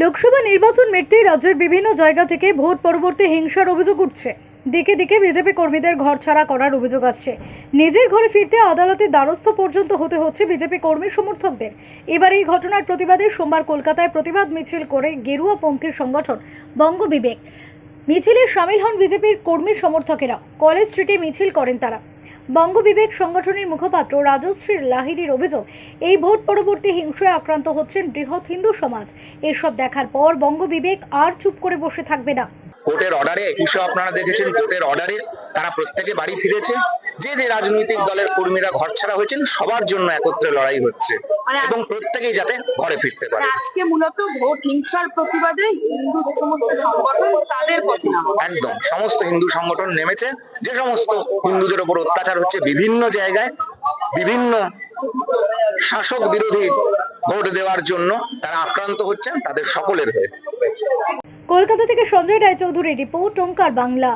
লোকসভা নির্বাচন মিটতেই রাজ্যের বিভিন্ন জায়গা থেকে ভোট পরবর্তী হিংসার অভিযোগ উঠছে। দিকে দিকে বিজেপি কর্মীদের ঘর ছাড়া করার অভিযোগ আসছে। নিজের ঘরে ফিরতে আদালতের দ্বারস্থ পর্যন্ত হতে হচ্ছে বিজেপি কর্মী সমর্থকদের। এবার এই ঘটনার প্রতিবাদে সোমবার কলকাতায় প্রতিবাদ মিছিল করে গেরুয়া গেরুয়াপন্থীর সংগঠন বঙ্গ বিবেক মিছিলে সামিল হন বিজেপির কর্মী সমর্থকেরা। কলেজ স্ট্রিটে মিছিল করেন তারা। বঙ্গ বিবেক সংগঠনের মুখপাত্র রাজশ্রীর লাহিরির অভিযোগ, এই ভোট পরবর্তী হিংসায় আক্রান্ত হচ্ছেন বৃহৎ হিন্দু সমাজ। এসব দেখার পর বঙ্গ বিবেক আর চুপ করে বসে থাকবে না। কোর্টের অর্ডারে একুশে আপনারা দেখেছেন কোর্টের অর্ডারে তারা প্রত্যেকে বাড়ি ফিরেছে। যে যে রাজনৈতিক দলের কর্মীরা ঘর ছাড়া হয়েছেন সবার জন্য একত্রে লড়াই হচ্ছে মানে এবং প্রত্যেকেই যাতে ঘরে ফিরতে পারে। মানে আজকে মূলত ভোট হিংসার প্রতিবাদে হিন্দু সমস্ত সংগঠন তাদের পথে একদম সমস্ত হিন্দু সংগঠন নেমেছে যে সমস্ত হিন্দুদের ওপর অত্যাচার হচ্ছে বিভিন্ন জায়গায় বিভিন্ন শাসক বিরোধী ভোট দেওয়ার জন্য তারা আক্রান্ত হচ্ছেন তাদের সকলের হয়ে। কলকাতা থেকে সঞ্জয় রায়চৌধুরী রিপোর্ট ওঙ্কার বাংলা।